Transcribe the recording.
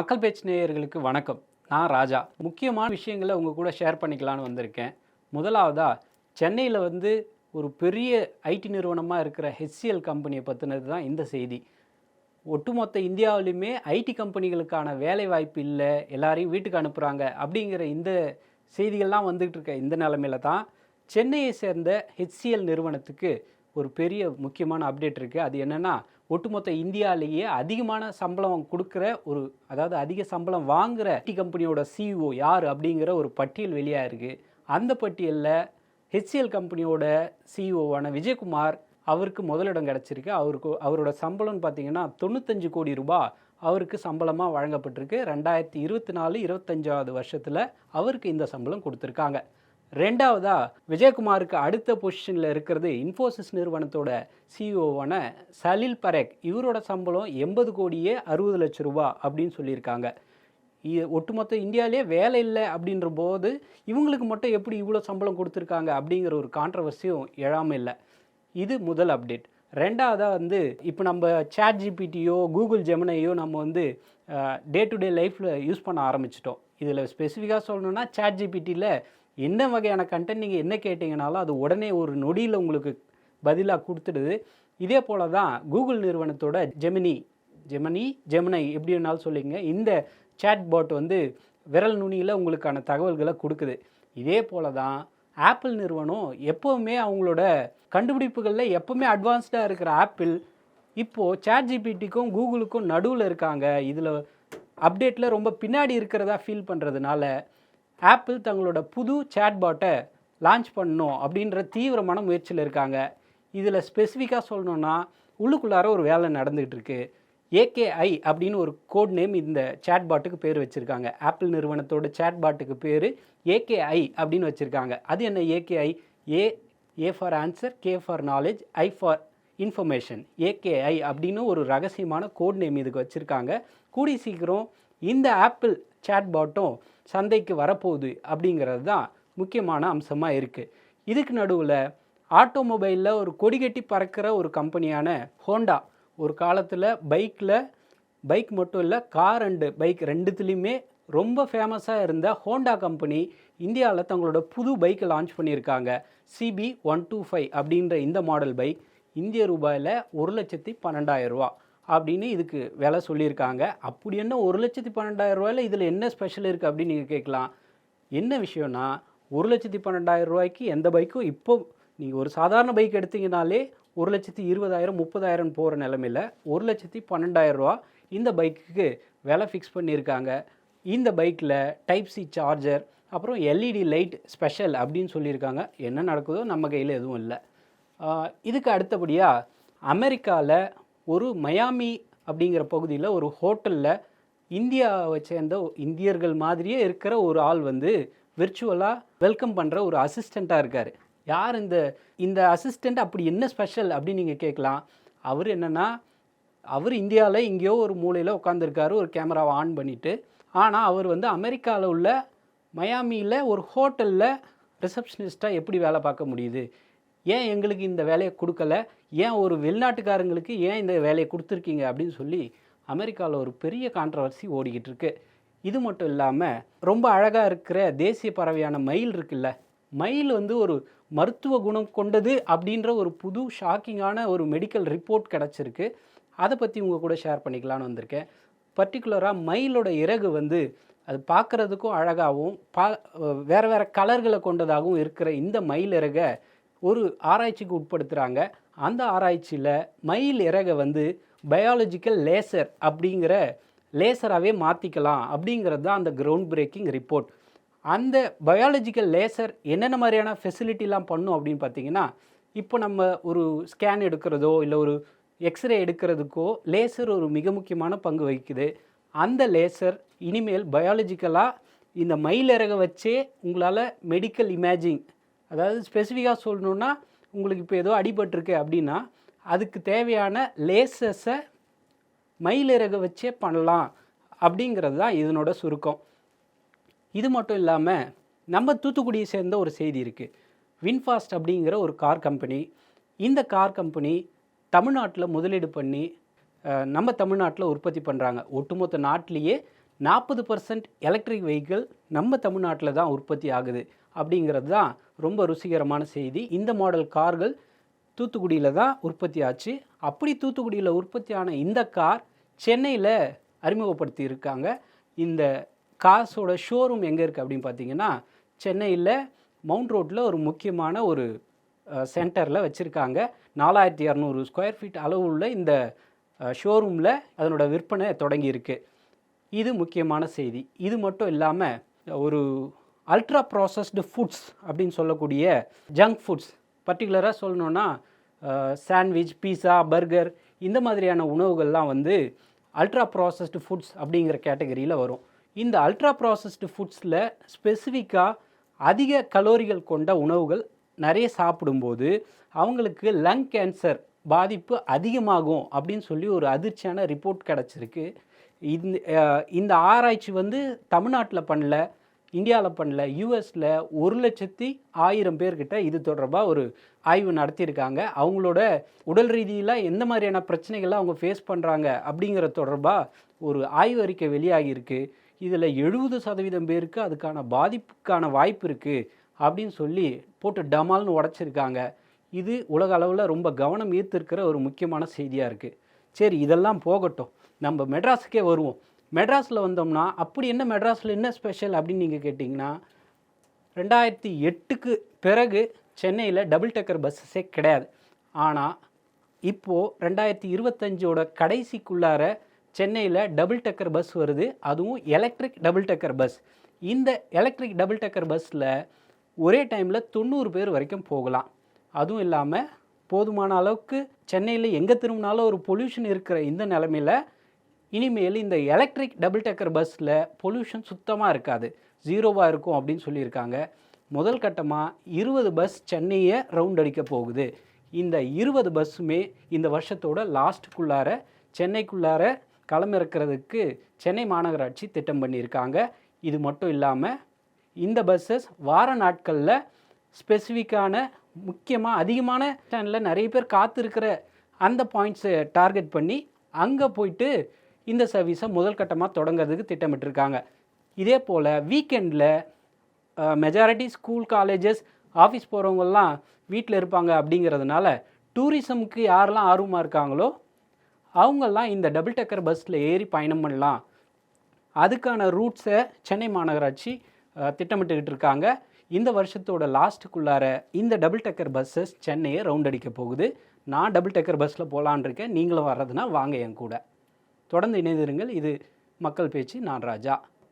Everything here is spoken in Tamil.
மக்கள் பேச்சு நேயர்களுக்கு வணக்கம். நான் ராஜா. முக்கியமான விஷயங்களை உங்கள் கூட ஷேர் பண்ணிக்கலான்னு வந்திருக்கேன். முதலாவதாக சென்னையில் வந்து ஒரு பெரிய ஐடி நிறுவனமாக இருக்கிற ஹெச்சிஎல் கம்பெனியை பற்றினது தான் இந்த செய்தி. ஒட்டுமொத்த இந்தியாவிலையுமே ஐடி கம்பெனிகளுக்கான வேலை வாய்ப்பு இல்லை எல்லாரையும் வீட்டுக்கு அனுப்புகிறாங்க அப்படிங்கிற இந்த செய்திகள்லாம் வந்துக்கிட்டு இருக்க இந்த நிலமையில தான் சென்னையை சேர்ந்த ஹெச்சிஎல் நிறுவனத்துக்கு ஒரு பெரிய முக்கியமான அப்டேட் இருக்குது அது என்னென்னா ஒட்டுமொத்த இந்தியாவிலேயே அதிகமான சம்பளம் கொடுக்குற ஒரு அதாவது அதிக சம்பளம் வாங்குகிற ஐடி கம்பெனியோட சிஇஓ யார் அப்படிங்கிற ஒரு பட்டியல் வெளியாக இருக்குது அந்த பட்டியலில் ஹெச்சிஎல் கம்பெனியோட சிஇஓவான விஜயகுமார் அவருக்கு முதலிடம் கிடச்சிருக்கு. அவருக்கு அவரோட சம்பளம்னு பார்த்தீங்கன்னா தொண்ணூத்தஞ்சு கோடி ரூபாய் அவருக்கு சம்பளமாக வழங்கப்பட்டிருக்கு. ரெண்டாயிரத்தி இருபத்தி நாலு இருபத்தஞ்சாவது வருஷத்தில் அவருக்கு இந்த சம்பளம் கொடுத்துருக்காங்க. ரெண்டாவதாக விஜயகுமாருக்கு அடுத்த பொசிஷனில் இருக்கிறது இன்ஃபோசிஸ் நிறுவனத்தோட சிஇஓவான சலில் பரேக். இவரோட சம்பளம் எண்பது கோடியே அறுபது லட்சம் ரூபா அப்படின்னு சொல்லியிருக்காங்க. இது ஒட்டுமொத்த இந்தியாவிலே வேலை இல்லை அப்படின்ற போது இவங்களுக்கு மட்டும் எப்படி இவ்வளோ சம்பளம் கொடுத்துருக்காங்க அப்படிங்கிற ஒரு கான்ட்ரவர்சியும் எழாமல் இல்லை. இது முதல் அப்டேட் ரெண்டாவதாக வந்து இப்போ நம்ம சேட் ஜிபிடியோ கூகுள் ஜெமினையோ நம்ம வந்து டே டு டே லைஃப்பில் யூஸ் பண்ண ஆரம்பிச்சிட்டோம். இதில் ஸ்பெசிஃபிக்காக சொல்லணுன்னா சேட் ஜிபிடியில் என்ன வகையான கண்டென்ட் நீங்கள் என்ன கேட்டிங்கனாலும் அது உடனே ஒரு நொடியில் உங்களுக்கு பதிலாக கொடுத்துடுது. இதே போல தான் கூகுள் நிறுவனத்தோட ஜெமினி ஜெமினி ஜெமினை எப்படி வேணாலும் சொல்லிங்க. இந்த சேட்பாட் வந்து விரல் நுனியில் உங்களுக்கான தகவல்களை கொடுக்குது. இதே போல தான் ஆப்பிள் நிறுவனம் எப்போவுமே அவங்களோட கண்டுபிடிப்புகளில் எப்போவுமே அட்வான்ஸ்டாக இருக்கிற ஆப்பிள் இப்போது சேட் ஜிபிடிக்கும் கூகுளுக்கும் நடுவில் இருக்காங்க. இதில் அப்டேட்டில் ரொம்ப பின்னாடி இருக்கிறதா ஃபீல் பண்ணுறதுனால ஆப்பிள் தங்களோட புது சேட்பாட்டை லான்ச் பண்ணணும் அப்படின்ற தீவிரமான முயற்சியில் இருக்காங்க. இதில் ஸ்பெசிஃபிக்காக சொல்லணுன்னா உள்ளுக்குள்ளார ஒரு வேலை நடந்துகிட்டு இருக்கு. ஏகேஐ அப்படின்னு ஒரு கோட் நேம் இந்த சேட்பாட்டுக்கு பேர் வச்சுருக்காங்க. ஆப்பிள் நிறுவனத்தோட சேட்பாட்டுக்கு பேர் ஏகேஐ அப்படின்னு வச்சுருக்காங்க. அது என்ன AKI A A for answer K for knowledge I for information AKI அப்படின்னு ஒரு ரகசியமான கோட் நேம் இதுக்கு வச்சுருக்காங்க. கூடி சீக்கிரம் இந்த ஆப்பிள் சேட்பாட்டும் சந்தைக்கு வரப்போகுது அப்படிங்கிறது தான் முக்கியமான அம்சமாக இருக்குது இதுக்கு நடுவில் ஆட்டோமொபைலில் ஒரு கொடி கட்டி பறக்கிற ஒரு கம்பெனியான ஹோண்டா ஒரு காலத்தில் பைக்கில் பைக் மட்டும் இல்லை கார் அண்டு பைக் ரெண்டுத்துலேயுமே ரொம்ப ஃபேமஸாக இருந்த ஹோண்டா கம்பெனி இந்தியாவில் தங்களோட புது பைக்கை லான்ச் பண்ணியிருக்காங்க. சிபி ஒன் டூ ஃபைவ் அப்படின்ற இந்த மாடல் பைக் இந்திய ரூபாயில் ஒரு லட்சத்தி பன்னெண்டாயிரம் ரூபா. அப்படின்னு இதுக்கு விலை சொல்லியிருக்காங்க. அப்படி என்ன ஒரு லட்சத்தி பன்னெண்டாயிரம் ரூபாயில் இதில் என்ன ஸ்பெஷல் இருக்குது அப்படின்னு நீங்கள் கேட்கலாம். என்ன விஷயம்னா ஒரு லட்சத்தி பன்னெண்டாயிரம் ரூபாய்க்கு எந்த பைக்கும் இப்போ நீங்கள் ஒரு சாதாரண பைக் எடுத்தீங்கனாலே ஒரு லட்சத்தி இருபதாயிரம் முப்பதாயிரம் போகிற நிலமையில் ஒரு லட்சத்தி பன்னெண்டாயிரம் ரூபா இந்த பைக்குக்கு விலை ஃபிக்ஸ் பண்ணியிருக்காங்க. இந்த பைக்கில் டைப் சி சார்ஜர் அப்புறம் எல்இடி லைட் ஸ்பெஷல் அப்படின்னு சொல்லியிருக்காங்க. என்ன நடக்குதோ நம்ம கையில் எதுவும் இல்லை. இதுக்கு அடுத்தபடியாக அமெரிக்காவில் ஒரு மயாமி அப்படிங்கிற பகுதியில் ஒரு ஹோட்டலில் இந்தியாவை சேர்ந்த இந்தியர்கள் மாதிரியே இருக்கிற ஒரு ஆள் வந்து விர்ச்சுவலாக வெல்கம் பண்ணுற ஒரு அசிஸ்டண்ட்டாக இருக்கார். யார் இந்த இந்த அசிஸ்டண்ட் அப்படி என்ன ஸ்பெஷல் அப்படின்னு நீங்கள் கேட்கலாம். அவர் என்னென்னா அவர் இந்தியாவில் எங்கேயோ ஒரு மூலையில் உட்காந்துருக்காரு ஒரு கேமராவை ஆன் பண்ணிவிட்டு ஆனால் அவர் வந்து அமெரிக்காவில் உள்ள மயாமியில் ஒரு ஹோட்டலில் ரிசப்ஷனிஸ்ட்டாக எப்படி வேலை பார்க்க முடியுது? ஏன் எங்களுக்கு இந்த வேலையை கொடுக்கல? ஏன் ஒரு வெளிநாட்டுக்காரங்களுக்கு ஏன் இந்த வேலையை கொடுத்துருக்கீங்க? அப்படின்னு சொல்லி அமெரிக்காவில் ஒரு பெரிய கான்ட்ரவர்சி ஓடிக்கிட்டு இருக்கு. இது மட்டும் இல்லாமல் ரொம்ப அழகாக இருக்கிற தேசிய பறவையான மயில் இருக்குல்ல? மயில் வந்து ஒரு மருத்துவ குணம் கொண்டது அப்படின்ற ஒரு புது ஷாக்கிங்கான ஒரு மெடிக்கல் ரிப்போர்ட் கிடச்சிருக்கு. அதை பற்றி உங்கள் கூட ஷேர் பண்ணிக்கலான்னு வந்திருக்கேன். பர்டிகுலராக மயிலோட இறகு வந்து அது பார்க்குறதுக்கும் அழகாகவும் பா வேறு வேறு கலர்களை கொண்டதாகவும் இருக்கிற இந்த மயில் இறகை ஒரு ஆராய்ச்சிக்கு உட்படுத்துகிறாங்க அந்த ஆராய்ச்சியில் மயில் இறகை வந்து பயாலஜிக்கல் லேசர் அப்படிங்கிற லேசராகவே மாற்றிக்கலாம் அப்படிங்கிறது தான் அந்த கிரவுண்ட் பிரேக்கிங் ரிப்போர்ட் அந்த பயாலஜிக்கல் லேசர் என்னென்ன மாதிரியான ஃபெசிலிட்டிலாம் பண்ணும் அப்படின்னு பார்த்தீங்கன்னா இப்போ நம்ம ஒரு ஸ்கேன் எடுக்கிறதோ இல்லை ஒரு எக்ஸ்ரே எடுக்கிறதுக்கோ லேசர் ஒரு மிக முக்கியமான பங்கு வகிக்குது. அந்த லேசர் இனிமேல் பயாலஜிக்கலாக இந்த மயிலிறகை வச்சே உங்களால் மெடிக்கல் இமேஜிங் அதாவது ஸ்பெசிஃபிக்காக சொல்லணுன்னா உங்களுக்கு இப்போ ஏதோ அடிபட்டிருக்கு அப்படின்னா அதுக்கு தேவையான லேசஸை மயிலிறக வச்சே பண்ணலாம் அப்படிங்கிறது தான் இதனோட சுருக்கம். இது மட்டும் இல்லாமல் நம்ம தூத்துக்குடியை சேர்ந்த ஒரு செய்தி இருக்குது வின்ஃபாஸ்ட் அப்படிங்கிற ஒரு கார் கம்பெனி இந்த கார் கம்பெனி தமிழ்நாட்டில் முதலீடு பண்ணி நம்ம தமிழ்நாட்டில் உற்பத்தி பண்ணுறாங்க ஒட்டுமொத்த நாட்டிலேயே நாற்பது பர்சன்ட் எலக்ட்ரிக் வெஹிக்கிள் நம்ம தமிழ்நாட்டில் தான் உற்பத்தி ஆகுது அப்படிங்கிறது தான் ரொம்ப ருசிகரமான செய்தி. இந்த மாடல் கார்கள் தூத்துக்குடியில் தான் உற்பத்தி ஆச்சு. அப்படி தூத்துக்குடியில் உற்பத்தியான இந்த கார் சென்னையில் அறிமுகப்படுத்தி இருக்காங்க. இந்த கார்ஸோட ஷோரூம் எங்கே இருக்குது அப்படின்னு பார்த்தீங்கன்னா சென்னையில் மவுண்ட் ரோட்டில் ஒரு முக்கியமான ஒரு சென்டரில் வச்சுருக்காங்க. நாலாயிரத்தி இரநூறு ஸ்கொயர் ஃபீட் அளவு உள்ள இந்த ஷோரூமில் அதனோட விற்பனை தொடங்கியிருக்கு இது முக்கியமான செய்தி. இது மட்டும் இல்லாமல் ஒரு அல்ட்ரா ப்ராசஸ்டு ஃபுட்ஸ் அப்படின்னு சொல்லக்கூடிய ஜங்க் ஃபுட்ஸ் பர்டிகுலராக சொல்லணுன்னா சாண்ட்விச் பீஸா பர்கர் இந்த மாதிரியான உணவுகள்லாம் வந்து அல்ட்ரா ப்ராசஸ்டு ஃபுட்ஸ் அப்படிங்கிற கேட்டகரியில் வரும். இந்த அல்ட்ரா ப்ராசஸ்டு ஃபுட்ஸில் ஸ்பெசிஃபிக்காக அதிக கலோரிகள் கொண்ட உணவுகள் நிறைய சாப்பிடும்போது அவங்களுக்கு லங் கேன்சர் பாதிப்பு அதிகமாகும் அப்படின்னு சொல்லி ஒரு அதிர்ச்சியான ரிப்போர்ட் கிடச்சிருக்கு. இந்த இந்த ஆராய்ச்சி வந்து தமிழ்நாட்டில் பண்ணல. இந்தியாவில் பண்ணல யூஎஸில் ஒரு லட்சத்தி ஆயிரம் பேர்கிட்ட இது தொடர்பாக ஒரு ஆய்வு நடத்தியிருக்காங்க. அவங்களோட உடல் ரீதியில் எந்த மாதிரியான பிரச்சனைகள்லாம் அவங்க ஃபேஸ் பண்ணுறாங்க அப்படிங்கிற தொடர்பாக ஒரு ஆய்வு அறிக்கை வெளியாகியிருக்கு. இதில் எழுபது சதவீதம் பேருக்கு அதுக்கான பாதிப்புக்கான வாய்ப்பு இருக்குது அப்படின்னு சொல்லி போட்டு டமால்னு உடச்சிருக்காங்க. இது உலக அளவில் ரொம்ப கவனம் ஈர்த்திருக்கிற ஒரு முக்கியமான செய்தியாக இருக்குது சரி இதெல்லாம் போகட்டும். நம்ம மெட்ராஸுக்கே வருவோம். மெட்ராஸில் வந்தோம்னா அப்படி என்ன மெட்ராஸில் என்ன ஸ்பெஷல் அப்படின்னு நீங்கள் கேட்டிங்கன்னா ரெண்டாயிரத்தி எட்டுக்கு பிறகு சென்னையில் டபுள் டெக்கர் பஸ்ஸஸே கிடையாது. ஆனால் இப்போது ரெண்டாயிரத்தி இருபத்தஞ்சோட கடைசிக்குள்ளார சென்னையில் டபுள் டெக்கர் பஸ் வருது. அதுவும் எலக்ட்ரிக் டபுள் டெக்கர் பஸ் இந்த எலக்ட்ரிக் டபுள் டெக்கர் பஸ்ஸில் ஒரே டைமில் தொண்ணூறு பேர் வரைக்கும் போகலாம். அதுவும் இல்லாமல் போதுமான அளவுக்கு சென்னையில் எங்கே திரும்பினாலும் ஒரு பொல்யூஷன் இருக்கிற இந்த நிலமையில் இனிமேல் இந்த எலக்ட்ரிக் டபுள் டெக்கர் பஸ்ஸில் பொல்யூஷன் சுத்தமாக இருக்காது. ஜீரோவாக இருக்கும் அப்படின்னு சொல்லியிருக்காங்க. முதல் கட்டமாக இருபது பஸ் சென்னையை ரவுண்ட் அடிக்க போகுது. இந்த இருபது பஸ்ஸுமே இந்த வருஷத்தோட லாஸ்ட்டுக்குள்ளார சென்னைக்குள்ளார களமிறக்கிறதுக்கு சென்னை மாநகராட்சி திட்டம் பண்ணியிருக்காங்க. இது மட்டும் இல்லாமல் இந்த பஸ்ஸஸ் வார நாட்களில் ஸ்பெசிஃபிக்கான முக்கியமாக அதிகமான ஸ்டாண்டில் நிறைய பேர் காத்திருக்கிற அந்த பாயிண்ட்ஸை டார்கெட் பண்ணி அங்கே போயிட்டு இந்த சர்வீஸை முதல் கட்டமாக தொடங்கிறதுக்கு திட்டமிட்டிருக்காங்க. இதே போல் வீக்கெண்டில் மெஜாரிட்டி ஸ்கூல் காலேஜஸ் ஆஃபீஸ் போகிறவங்கெல்லாம் வீட்டில் இருப்பாங்க அப்படிங்கிறதுனால டூரிசமுக்கு யாரெல்லாம் ஆர்வமாக இருக்காங்களோ அவங்கெல்லாம் இந்த டபுள் டெக்கர் பஸ்ஸில் ஏறி பயணம் பண்ணலாம். அதுக்கான ரூட்ஸை சென்னை மாநகராட்சி திட்டமிட்டுக்கிட்டு இருக்காங்க. இந்த வருஷத்தோட லாஸ்ட்டுக்குள்ளார இந்த டபுள் டெக்கர் பஸ்ஸஸ் சென்னையை ரவுண்ட் அடிக்க போகுது. நான் டபுள் டெக்கர் பஸ்ஸில் போகலான் இருக்கேன் நீங்களும் வர்றதுன்னா வாங்க என் கூட. தொடர்ந்து இணைந்திருங்கள். இது மக்கள் பேச்சு. நான் ராஜா.